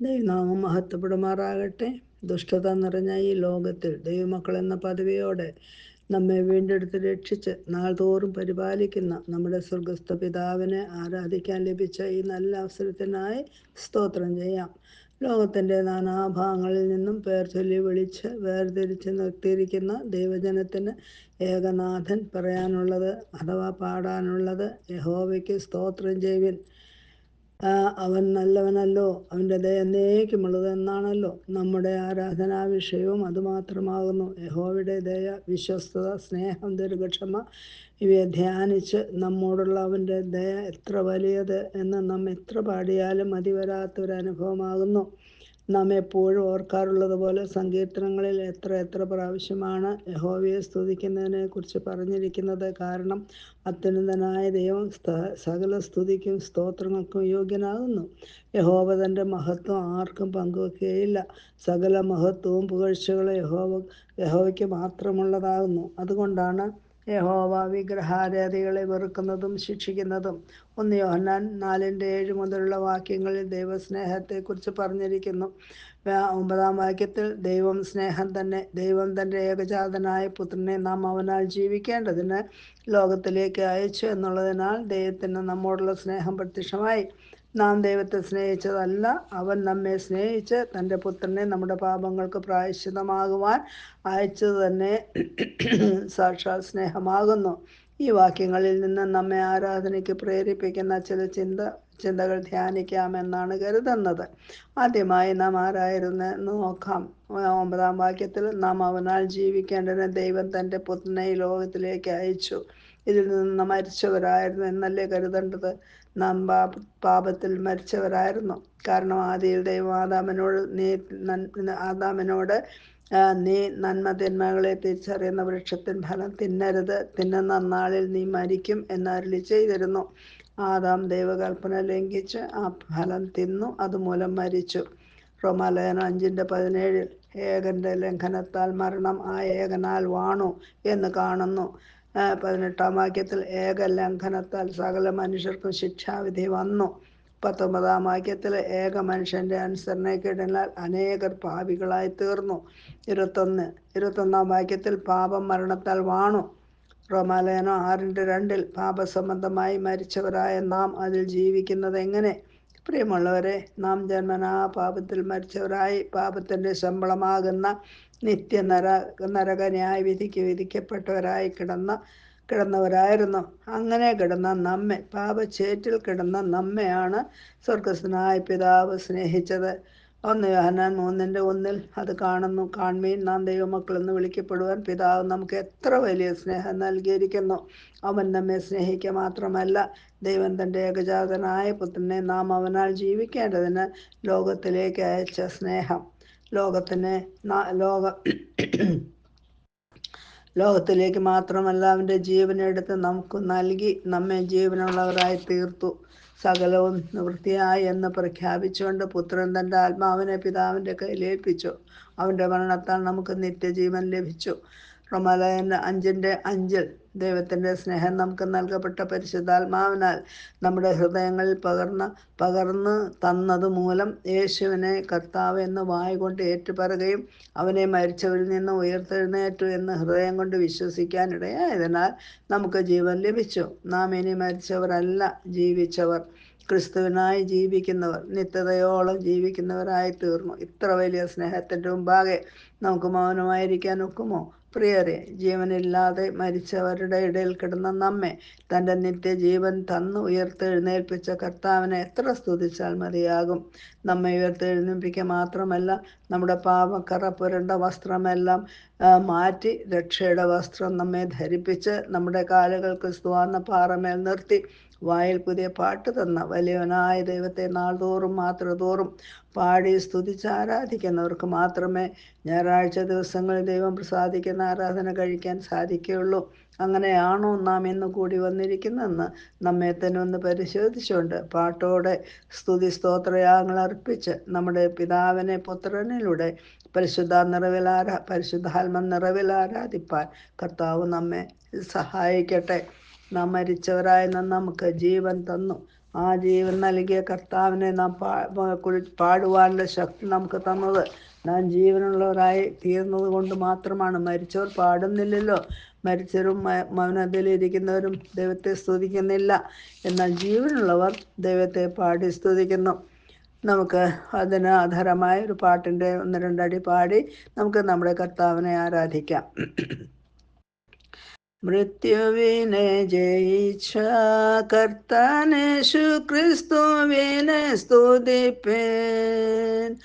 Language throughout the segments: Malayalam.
ദൈവനാമം മഹത്വപ്പെടുമാറാകട്ടെ ദുഷ്ടത നിറഞ്ഞ ഈ ലോകത്തിൽ ദൈവമക്കൾ എന്ന പദവിയോടെ നമ്മെ വീണ്ടെടുത്ത് രക്ഷിച്ച് നാൾതോറും പരിപാലിക്കുന്ന നമ്മുടെ സ്വർഗസ്ഥ പിതാവിനെ ആരാധിക്കാൻ ലഭിച്ച ഈ നല്ല അവസരത്തിനായി സ്തോത്രം ചെയ്യാം. ലോകത്തിന്റെ നാനാഭാഗങ്ങളിൽ നിന്നും പേർ ചൊല്ലി വിളിച്ച് വേർതിരിച്ച് നിർത്തിയിരിക്കുന്ന ദൈവജനത്തിന് ഏകനാഥൻ പറയാനുള്ളത് അഥവാ പാടാനുള്ളത് യഹോവയ്ക്ക് സ്തോത്രം ചെയ്യുവിൻ. ആ, അവൻ നല്ലവനല്ലോ. അവന്റെ ദയ എന്നേക്കുമുള്ളത് എന്നാണല്ലോ. നമ്മുടെ ആരാധനാ വിഷയവും അതുമാത്രമാകുന്നു. യഹോവയുടെ ദയ വിശ്വസ്തത സ്നേഹം ദീർഘക്ഷമ ഇവയെ ധ്യാനിച്ച് നമ്മോടുള്ള അവന്റെ ദയ എത്ര വലിയത് എന്ന് നാം എത്ര പാടിയാലും മതി വരാത്തൊരനുഭവമാകുന്നു നാം എപ്പോഴും ഓർക്കാറുള്ളത് പോലെ സങ്കീർത്തനങ്ങളിൽ എത്ര എത്ര പ്രാവശ്യമാണ് യഹോവയെ സ്തുതിക്കുന്നതിനെ കുറിച്ച് പറഞ്ഞിരിക്കുന്നത്. കാരണം അത്യുന്നതനായ ദൈവം സകല സ്തുതിക്കും സ്തോത്രങ്ങൾക്കും യോഗ്യനാകുന്നു. യഹോവ തന്റെ മഹത്വം ആർക്കും പങ്കുവെക്കുകയില്ല. സകല മഹത്വവും പുകഴ്ചകളും യഹോവ യഹോവയ്ക്ക് മാത്രമുള്ളതാകുന്നു. അതുകൊണ്ടാണ് യഹോവ വിഗ്രഹാരാധികളെ വെറുക്കുന്നതും ശിക്ഷിക്കുന്നതും. ഒന്ന് യോഹന്നാൻ നാലിന്റെ ഏഴ് മുതലുള്ള വാക്യങ്ങളിൽ ദൈവസ്നേഹത്തെക്കുറിച്ച് പറഞ്ഞിരിക്കുന്നു. ഒമ്പതാം വാക്യത്തിൽ ദൈവം സ്നേഹം തന്നെ ദൈവം തന്റെ ഏകജാതനായ പുത്രനെ നാം അവനാൽ ജീവിക്കേണ്ടതിന് ലോകത്തിലേക്ക് അയച്ചു എന്നുള്ളതിനാൽ ദൈവത്തിന് നമ്മോടുള്ള സ്നേഹം പ്രത്യക്ഷമായി. നാം ദൈവത്തെ സ്നേഹിച്ചതല്ല. അവൻ നമ്മെ സ്നേഹിച്ച് തന്റെ പുത്രനെ നമ്മുടെ പാപങ്ങൾക്ക് പ്രായശ്ചിതമാകുവാൻ അയച്ചത് തന്നെ സാക്ഷാത് സ്നേഹമാകുന്നു. ഈ വാക്യങ്ങളിൽ നിന്ന് നമ്മെ ആരാധനയ്ക്ക് പ്രേരിപ്പിക്കുന്ന ചില ചിന്ത ചിന്തകൾ ധ്യാനിക്കാമെന്നാണ് കരുതുന്നത്. ആദ്യമായി നാം ആരായിരുന്നു നോക്കാം. ഒമ്പതാം വാക്യത്തിൽ നാം അവനാൽ ജീവിക്കേണ്ടതിന് ദൈവം തന്റെ പുത്രനെ ലോകത്തിലേക്ക് അയച്ചു. ഇതിൽ നിന്ന് മരിച്ചവരായിരുന്നു എന്നല്ലേ കരുതേണ്ടത്? നാം പാപത്തിൽ മരിച്ചവരായിരുന്നു. കാരണം ആദിയിൽ ദൈവം ആദാമനോട് നീ ആദാമനോട് നീ നന്മ തിന്മകളെ തിരിച്ചറിയുന്ന വൃക്ഷത്തിൻ ഫലം തിന്നരുത്. തിന്നുന്ന നാളിൽ നീ മരിക്കും എന്ന് അരുളി ചെയ്തിരുന്നു. ആദാം ദൈവകൽപ്പന ലംഘിച്ച് ആ ഫലം തിന്നു അതുമൂലം മരിച്ചു. റോമാലയനം അഞ്ചിന്റെ പതിനേഴിൽ ഏകന്റെ ലംഘനത്താൽ മരണം ആ ഏകനാൽ വാണു എന്ന് കാണുന്നു. പതിനെട്ടാം വാക്യത്തിൽ ഏക ലംഘനത്താൽ സകല മനുഷ്യർക്കും ശിക്ഷാവിധി വന്നു. പത്തൊമ്പതാം വാക്യത്തിൽ ഏക മനുഷ്യന്റെ അനുസരണയ്ക്കിടനാൽ അനേകർ പാപികളായി തീർന്നു. ഇരുപത്തൊന്ന് ഇരുപത്തൊന്നാം വാക്യത്തിൽ പാപം മരണത്താൽ വാണു. റോമാലയനോ ആറിന്റെ രണ്ടിൽ പാപസംബന്ധമായി മരിച്ചവരായ നാം അതിൽ ജീവിക്കുന്നത് എങ്ങനെ? പ്രിയമുള്ളവരെ നാം ജന്മനാ പാപത്തിൽ മരിച്ചവരായി പാപത്തിന്റെ ശമ്പളമാകുന്ന നിത്യ നര നരക ന്യായ വിധിക്ക് വിധിക്കപ്പെട്ടവരായി കിടന്ന കിടന്നവരായിരുന്നു. അങ്ങനെ കിടന്ന നമ്മെ പാപച്ചേറ്റിൽ കിടന്ന നമ്മെയാണ് സ്വർഗസ്നായ പിതാവ് സ്നേഹിച്ചത്. ഒന്ന് യോഹന്നാൻ മൂന്നിന്റെ ഒന്നിൽ അത് കാണുന്നു. കാൺമീൻ നാം ദൈവമക്കളെന്ന് വിളിക്കപ്പെടുവാൻ പിതാവ് നമുക്ക് എത്ര വലിയ സ്നേഹം നൽകിയിരിക്കുന്നു. അവൻ നമ്മെ സ്നേഹിക്കുക മാത്രമല്ല ദൈവം തന്റെ ഏകജാതനായ പുത്രനെ നാം അവനാൽ ജീവിക്കേണ്ടതിന് ലോകത്തിലേക്ക് അയച്ച സ്നേഹം. ലോകത്തിനെ ലോക ലോകത്തിലേക്ക് മാത്രമല്ല അവന്റെ ജീവനെടുത്ത് നമുക്ക് നൽകി നമ്മെ ജീവനുള്ളവരായി തീർത്തു. സകലവും നിവൃത്തിയായി എന്ന് പ്രഖ്യാപിച്ചുകൊണ്ട് പുത്രൻ തന്റെ ആത്മാവിനെ പിതാവിന്റെ കയ്യിലേൽപ്പിച്ചു അവന്റെ മരണത്താൽ നമുക്ക് നിത്യജീവൻ ലഭിച്ചു. റൊമലയൻ അഞ്ചിന്റെ അഞ്ചിൽ ദൈവത്തിന്റെ സ്നേഹം നമുക്ക് നൽകപ്പെട്ട പരിശുദ്ധാത്മാവിനാൽ നമ്മുടെ ഹൃദയങ്ങളിൽ പകർന്ന പകർന്ന് തന്നത് മൂലം യേശുവിനെ കർത്താവ് എന്ന് വായ കൊണ്ട് അവനെ മരിച്ചവരിൽ നിന്ന് ഉയർത്തെഴുന്നേറ്റു എന്ന് ഹൃദയം കൊണ്ട് വിശ്വസിക്കാനിടയായതിനാൽ നമുക്ക് ജീവൻ ലഭിച്ചു. നാം ഇനി മരിച്ചവരല്ല ജീവിച്ചവർ. ക്രിസ്തുവിനായി ജീവിക്കുന്നവർ നിത്യതയോളം ജീവിക്കുന്നവരായി തീർന്നു ഇത്ര വലിയ സ്നേഹത്തിന്റെ മുമ്പാകെ നമുക്ക് മൗനമായിരിക്കാൻ ഒക്കുമോ? പ്രിയരെ ജീവനില്ലാതെ മരിച്ചവരുടെ ഇടയിൽ കിടന്ന നമ്മെ തന്റെ നിത്യജീവൻ തന്നു ഉയർത്തെഴുന്നേൽപ്പിച്ച കർത്താവിനെ എത്ര സ്തുതിച്ചാൽ മതിയാകും? നമ്മെ ഉയർത്തെഴുന്നേൽപ്പിക്കുക മാത്രമല്ല നമ്മുടെ പാവക്കറ പുരണ്ട വസ്ത്രമെല്ലാം മാറ്റി രക്ഷയുടെ വസ്ത്രം നമ്മെ ധരിപ്പിച്ച് നമ്മുടെ കാലുകൾ ക്രിസ്തുവാന്ന പാറമേൽ നിർത്തി വായിൽ പുതിയ പാട്ട് തന്ന വലിയവനായ ദൈവത്തെ നാൾതോറും മാത്രതോറും പാടി സ്തുതിച്ച് ആരാധിക്കുന്നവർക്ക് മാത്രമേ ഞായറാഴ്ച ദിവസങ്ങളിൽ ദൈവം പ്രസാദിക്കുന്ന ആരാധന കഴിക്കാൻ സാധിക്കുകയുള്ളൂ. അങ്ങനെയാണോ നാം ഇന്ന് കൂടി വന്നിരിക്കുന്നതെന്ന് നമ്മെ തന്നെ ഒന്ന് പരിശോധിച്ചുകൊണ്ട് പാട്ടോടെ സ്തുതി സ്തോത്രയാഗങ്ങൾ അർപ്പിച്ച് നമ്മുടെ പിതാവിനെ പുത്രനിലൂടെ പരിശുദ്ധ നിറവിൽ ആരാ പരിശുദ്ധാത്മ നിറവിൽ ആരാധിപ്പാൻ കർത്താവ് നമ്മെ സഹായിക്കട്ടെ. നാം മരിച്ചവരായ നമുക്ക് ജീവൻ തന്നു. ആ ജീവൻ നൽകിയ കർത്താവിനെ നാം പാടുവാനുള്ള ശക്തി നമുക്ക് തന്നത്. നാം ജീവനുള്ളവരായി തീർന്നത് കൊണ്ട് മാത്രമാണ്. മരിച്ചവർ പാടുന്നില്ലല്ലോ. മരിച്ചവരും മ- മൗനതയിലിരിക്കുന്നവരും ദൈവത്തെ സ്തുതിക്കുന്നില്ല. എന്നാൽ ജീവനുള്ളവർ ദൈവത്തെ പാടി സ്തുതിക്കുന്നു. നമുക്ക് അതിന് ആധാരമായ ഒരു പാട്ടിന്റെ ഒന്ന് രണ്ടടി പാടി നമുക്ക് നമ്മുടെ കർത്താവിനെ ആരാധിക്കാം. മൃത്യുവിനെ ജയിച്ച കർത്താനേശു ക്രിസ്തുവിനെ സ്തുതിപ്പേൻ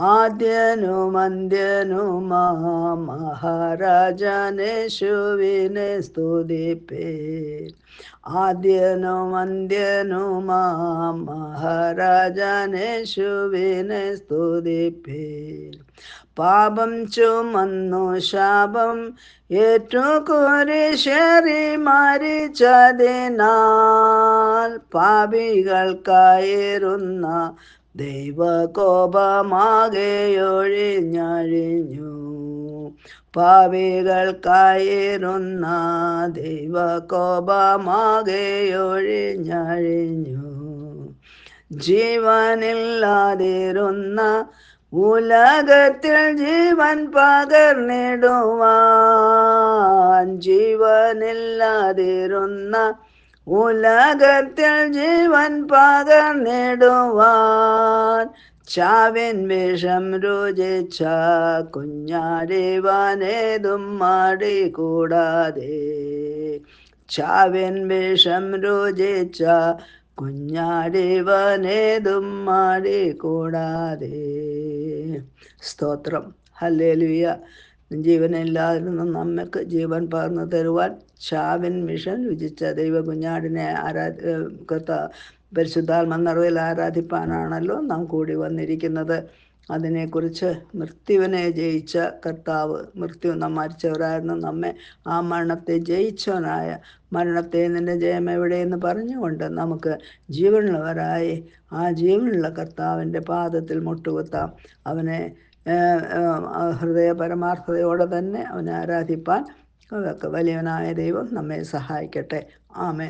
ആദ്യനും അന്ത്യനുമാ സ്തുതിപ്പേ. ആദ്യനു ആദ്യനും അന്ത്യനുമാ മഹാരാജാനേശുവിനെ സ്തുതിപ്പേ. പാപം ചുമന്നു ശാപം ഏറ്റുകുരിശേറി മരിച്ചതിനാൽ പാപികൾക്കായിരുന്ന ദൈവകോപമാകെയൊഴിഞ്ഞഴിഞ്ഞു. പാവികൾക്കായിരുന്ന ദൈവകോപമാകെയൊഴിഞ്ഞഴിഞ്ഞു. ജീവനില്ലാതിരുന്ന ഉലകത്തിൽ ജീവൻ പകർന്നിടുവാൻ ജീവനില്ലാതിരുന്ന ഉലകത്തിൽ ജീവൻ പകർന്നിടുവാൻ ചാവിൻ വിഷം രുചിച്ച കുഞ്ഞാടിവാനേതും മാടി കൂടാതെ ചാവിൻ വിഷം രുചിച്ച കുഞ്ഞാടിവനേതും മാടി കൂടാതെ സ്തോത്രം. ഹല്ലേലൂയ. ജീവനില്ലാതിരുന്ന നമ്മക്ക് ജീവൻ പകർന്നു തരുവാൻ ചാവിൻ മിഷൻ രുചിച്ച ദൈവ കുഞ്ഞാടിനെ ആരാധ പരിശുദ്ധാത്മ നിറവിൽ ആരാധിപ്പാനാണല്ലോ നാം കൂടി വന്നിരിക്കുന്നത്. അതിനെക്കുറിച്ച് മൃത്യുവിനെ ജയിച്ച കർത്താവ് മൃത്യു നാം മരിച്ചവരായിരുന്നു. നമ്മെ ആ മരണത്തെ ജയിച്ചവനായ മരണത്തെ നിന്റെ ജയം എവിടെയെന്ന് പറഞ്ഞുകൊണ്ട് നമുക്ക് ജീവനുള്ളവരായി ആ ജീവനുള്ള കർത്താവിന്റെ പാദത്തിൽ മുട്ടുകുത്താം. അവനെ ഹൃദയ പരമാർത്ഥതയോടെ തന്നെ അവനെ ആരാധിപ്പാൻ. അതൊക്കെ വലിയവനായ ദൈവം നമ്മെ സഹായിക്കട്ടെ. ആമേ